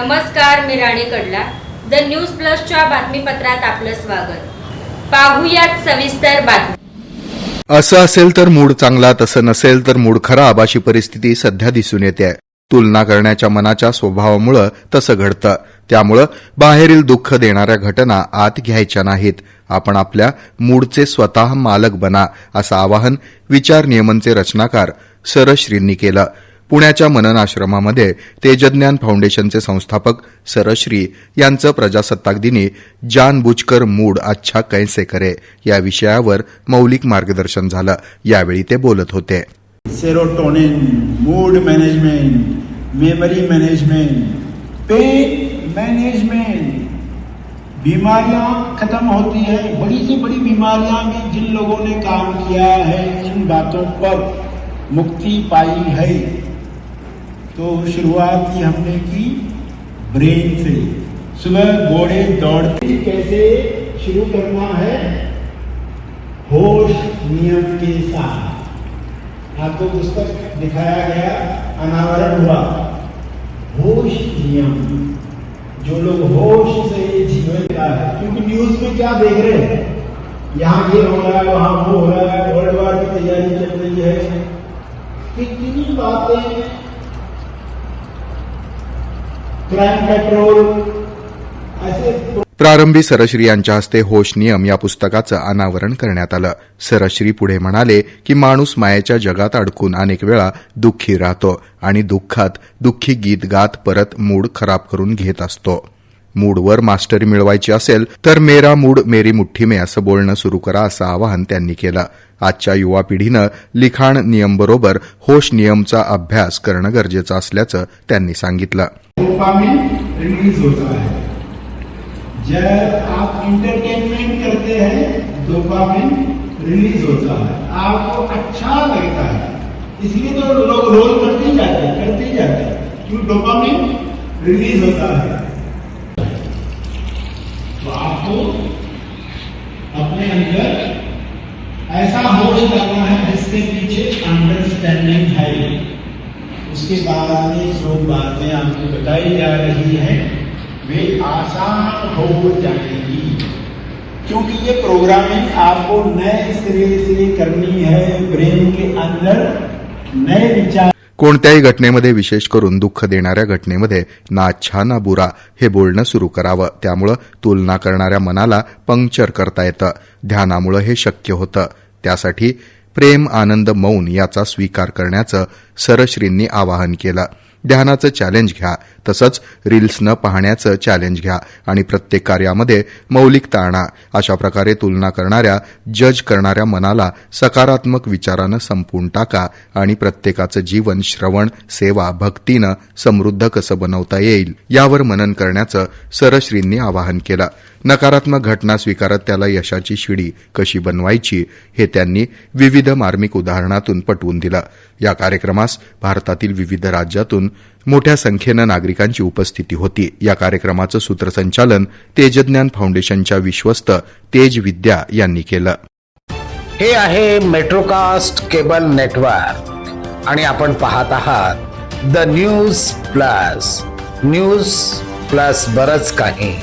नमस्कार मी राणी कडला. The news प्लसच्या बातमीपत्रात आपलं स्वागत. पाहूयात सविस्तर बातमी. असं असेल तर मूड चांगला तसं नसेल तर मूड खराब अशी परिस्थिती सध्या दिसून येते. तुलना करण्याच्या मनाच्या स्वभावामुळं तसं घडतं. त्यामुळं बाहेरील दुःख देणाऱ्या घटना आत घ्यायच्या नाहीत. आपण आपल्या मूडचे स्वतः मालक बना असं आवाहन विचार नियमनचे रचनाकार सरश्रींनी केलं. पुण्याच्या मननाश्रमामध्ये तेजज्ञान फाउंडेशनचे संस्थापक सरश्री यांचं प्रजासत्ताक दिनी जान बुचकर मूड अच्छा कैसे करे या विषयावर मौलिक मार्गदर्शन झालं. यावेळी ते बोलत होते. Serotonin mood management memory management pain management बीमारियां खत्म होती है। बड़ी से बड़ी बीमारियां में जिन लोगों ने काम किया है इन बातों पर मुक्ति पाई है। तो शुरुआत ही हमने की ब्रेन से। सुबह घोड़े दौड़ते। कैसे शुरू करना है? होश नियम के साथ। आपको पुस्तक दिखाया गया, अनावरण हुआ। होश नियम। जो लोग होश से जीवन का है, क्योंकि न्यूज़ में क्या देख रहे हैं? यहाँ ये हो रहा है, वहाँ वो हो रहा है वर्ल्ड वार की तैयारी चल रही है। कितनी बातें प्रारंभी सरश्री यांच्या हस्ते होश नियम या पुस्तकाचं अनावरण करण्यात आलं. सरश्री पुढे म्हणाले की माणूस मायेच्या जगात अडकून अनेक वेळा दुःखी राहतो आणि दुःखात दुःखी गीत गात परत मूड खराब करून घेत असतो. मूडवर मास्टरी मिळवायची असेल तर मेरा मूड मेरी मुठ्ठी में असं बोलणं सुरू करा असं आवाहन त्यांनी केलं. आजच्या युवा पिढीनं लिखाण नियमबरोबर होश नियमचा अभ्यास करणं गरजेचं असल्याचं त्यांनी सांगितलं. आपको अच्छा लगता है. इसलिए तो लोग रोज करते जाते करते जाते क्यों? डोपामिन रिलीज होता है तो आपको अपने अंदर आगे होश करना है इसके पीछे अंडरस्टैंडिंग है उसके बाद में जो बातें आपको बताई जा रही है। वे आसान हो जाएगी क्योंकि ये प्रोग्रामिंग आपको नए सिरे से करनी है ब्रेन के अंदर नए विचार। कोणत्याही घटनेमध्ये विशेष करून दुःख देणाऱ्या घटनेमध्ये ना अच्छा ना बुरा हे बोलणं सुरू करावं. त्यामुळं तुलना करणाऱ्या मनाला पंक्चर करता येतं. ध्यानामुळं हे शक्य होतं. त्यासाठी प्रेम आनंद मौन याचा स्वीकार करण्याचं सरश्रींनी आवाहन केलं. ध्यानाचं चॅलेंज घ्या. तसंच रील्स न पाहण्याचं चॅलेंज घ्या. आणि प्रत्येक कार्यामध्ये मौलिकता आणा अशा प्रकारे तुलना करणाऱ्या जज करणाऱ्या मनाला सकारात्मक विचारानं संपवून टाका आणि प्रत्येकाचं जीवन श्रवण सेवा भक्तीनं समृद्ध कसं बनवता येईल यावर मनन करण्याचं सरश्रींनी आवाहन केलं. नकारात्मक घटना स्वीकारत त्याला यशाची शिडी कशी बनवायची हे त्यांनी विविध मार्मिक उदाहरणातून पटवून दिलं. या कार्यक्रमास भारतातील विविध राज्यातून मोठ्या संख्येनं नागरिकांची उपस्थिती होती. या कार्यक्रमाचं सूत्रसंचालन तेजज्ञान फाउंडेशनच्या विश्वस्त तेज विद्या यांनी केलं. हे आहे मेट्रोकास्ट केबल नेटवर्क. आणि आपण पाहत आहात the news plus. News plus बरच काही.